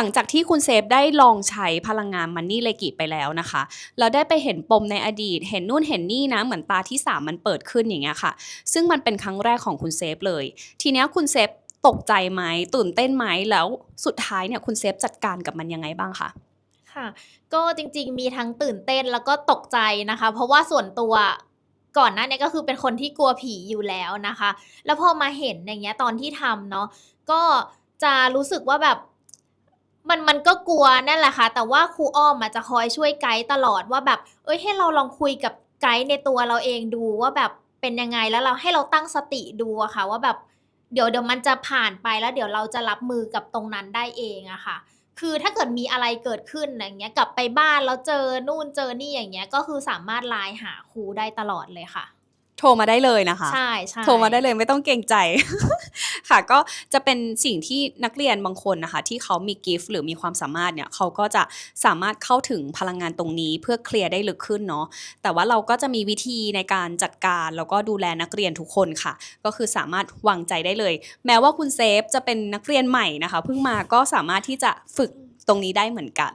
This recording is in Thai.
หลังจากที่คุณเซฟได้ลองใช้พลังงานมันนี่เลกิไปแล้วนะคะแล้วได้ไปเห็นปมในอดีต เห็นนู่นเห็นนี่นะ เหมือนตาที่สามมันเปิดขึ้นอย่างเงี้ยค่ะ ซึ่งมันเป็นครั้งแรกของคุณเซฟเลย ทีเนี้ยคุณเซฟตกใจไหมตื่นเต้นไหมแล้วสุดท้ายเนี่ยคุณเซฟจัดการกับมันยังไงบ้างคะค่ะ ก็จริงๆมีทั้งตื่นเต้นแล้วก็ตกใจนะคะ เพราะว่าส่วนตัวก่อนหน้านี้ก็คือเป็นคนที่กลัวผีอยู่แล้วนะคะ แล้วพอมาเห็นอย่างเงี้ยตอนที่ทำเนาะก็จะรู้สึกว่าแบบ มันมันก็กลัวนั่นแหละค่ะ แต่ว่าครูอ้อมอะจะคอยช่วยไกด์ตลอดว่าแบบ เอ้ยให้เราลองคุยกับไกด์ในตัวเราเองดูว่าแบบเป็นยังไงแล้วเราให้เราตั้งสติดูอะค่ะ ว่าแบบเดี๋ยวเดี๋ยวมันจะผ่านไปแล้วเดี๋ยวเราจะรับมือกับตรงนั้นได้เองอะค่ะ คือถ้าเกิดมีอะไรเกิดขึ้นอย่างเงี้ยกลับไปบ้านแล้วเจอนู่นเจอนี่อย่างเงี้ยก็คือสามารถไลน์หาครูได้ตลอดเลยค่ะ โทรมาได้เลยนะคะ ใช่ใช่โทรมาได้เลยไม่ต้องเกรงใจ ค่ะก็จะเป็นสิ่งที่นักเรียนบางคนนะคะที่เขามีกิฟต์หรือมีความสามารถเนี่ยเขาก็จะสามารถเข้าถึงพลังงานตรงนี้เพื่อเคลียร์ได้ลึกขึ้นเนาะแต่ว่าเราก็จะมีวิธีในการจัดการแล้วก็ดูแลนักเรียนทุกคนค่ะ ก็คือสามารถวางใจได้เลย แม้ว่าคุณเซฟจะเป็นนักเรียนใหม่นะคะเพิ่งมาก็สามารถที่จะฝึกตรงนี้ได้เหมือนกัน